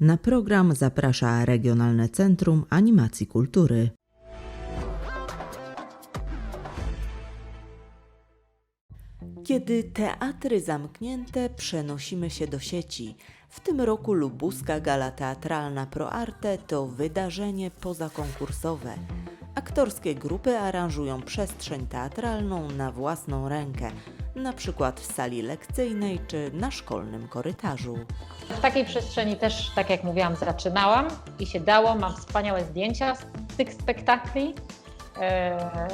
Na program zaprasza Regionalne Centrum Animacji Kultury. Kiedy teatry zamknięte, przenosimy się do sieci. W tym roku lubuska gala teatralna Pro Arte to wydarzenie pozakonkursowe. Aktorskie grupy aranżują przestrzeń teatralną na własną rękę, na przykład w sali lekcyjnej czy na szkolnym korytarzu. W takiej przestrzeni też, tak jak mówiłam, zaczynałam i się dało. Mam wspaniałe zdjęcia z tych spektakli. E,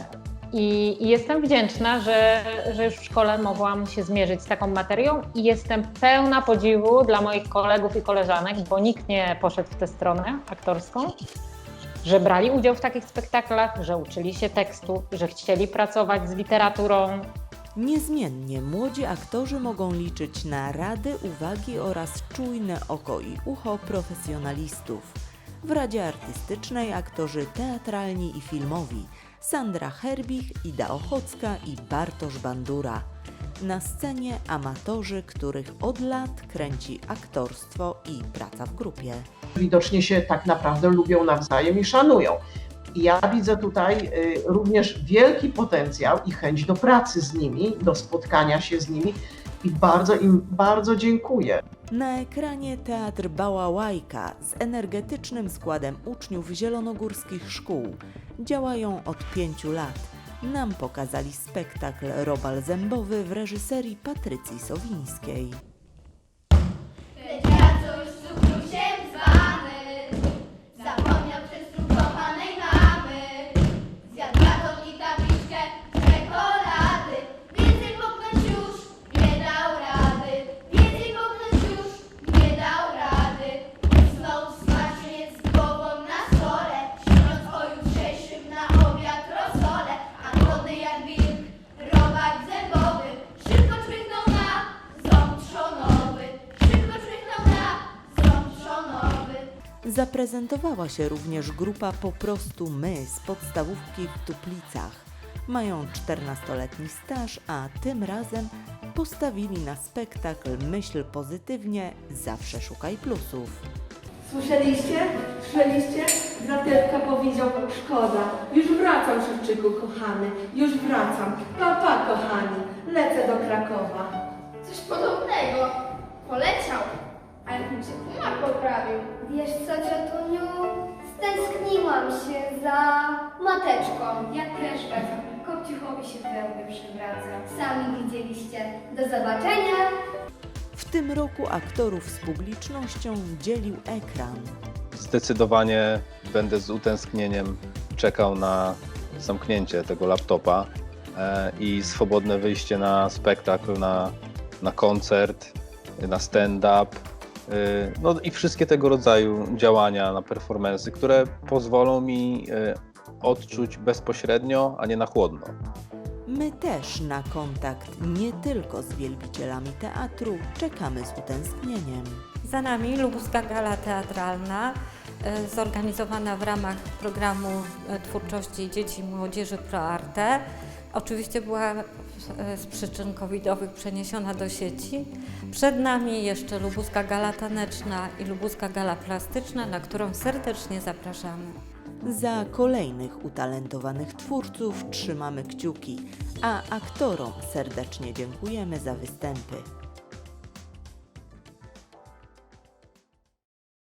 I, I jestem wdzięczna, że, że już w szkole mogłam się zmierzyć z taką materią i jestem pełna podziwu dla moich kolegów i koleżanek, bo nikt nie poszedł w tę stronę aktorską, że brali udział w takich spektaklach, że uczyli się tekstu, że chcieli pracować z literaturą, Niezmiennie młodzi aktorzy mogą liczyć na rady, uwagi oraz czujne oko i ucho profesjonalistów. W Radzie Artystycznej aktorzy teatralni i filmowi Sandra Herbich, Ida Ochocka i Bartosz Bandura. Na scenie amatorzy, których od lat kręci aktorstwo i praca w grupie. widocznie się tak naprawdę lubią nawzajem i szanują. I ja widzę tutaj y, również wielki potencjał i chęć do pracy z nimi, do spotkania się z nimi i bardzo im bardzo dziękuję. Na ekranie teatr Bałałajka z energetycznym składem uczniów zielonogórskich szkół. Działają od pięciu lat. Nam pokazali spektakl Robal Zębowy w reżyserii Patrycji Sowińskiej. Zaprezentowała się również grupa Po prostu My z podstawówki w Tuplicach. Mają 14-letni staż, a tym razem postawili na spektakl Myśl pozytywnie, zawsze szukaj plusów. Słyszeliście? Słyszeliście? Zatelka powiedział, szkoda. Już wracam, Szewczyku, kochany. Już wracam. Papa, kochani. Lecę do Krakowa. Coś podobnego. Poleciał. A jak mu się humor poprawił? Wiesz co, ciotuniu? Stęskniłam się za mateczką. Ja też bardzo. Kopciuchowi się pełny przywraca. Sami widzieliście. Do zobaczenia! W tym roku aktorów z publicznością dzielił ekran. Zdecydowanie będę z utęsknieniem czekał na zamknięcie tego laptopa e, i swobodne wyjście na spektakl, na, na koncert, na stand-up. E, No i wszystkie tego rodzaju działania na performance, które pozwolą mi e, odczuć bezpośrednio, a nie na chłodno. My też na kontakt nie tylko z wielbicielami teatru czekamy z utęsknieniem. Za nami Lubuska Gala Teatralna, e, zorganizowana w ramach programu twórczości dzieci i młodzieży ProArte. Oczywiście była e, z przyczyn covidowych przeniesiona do sieci. Przed nami jeszcze Lubuska Gala Taneczna i Lubuska Gala Plastyczna, na którą serdecznie zapraszamy. Za kolejnych utalentowanych twórców trzymamy kciuki, a aktorom serdecznie dziękujemy za występy.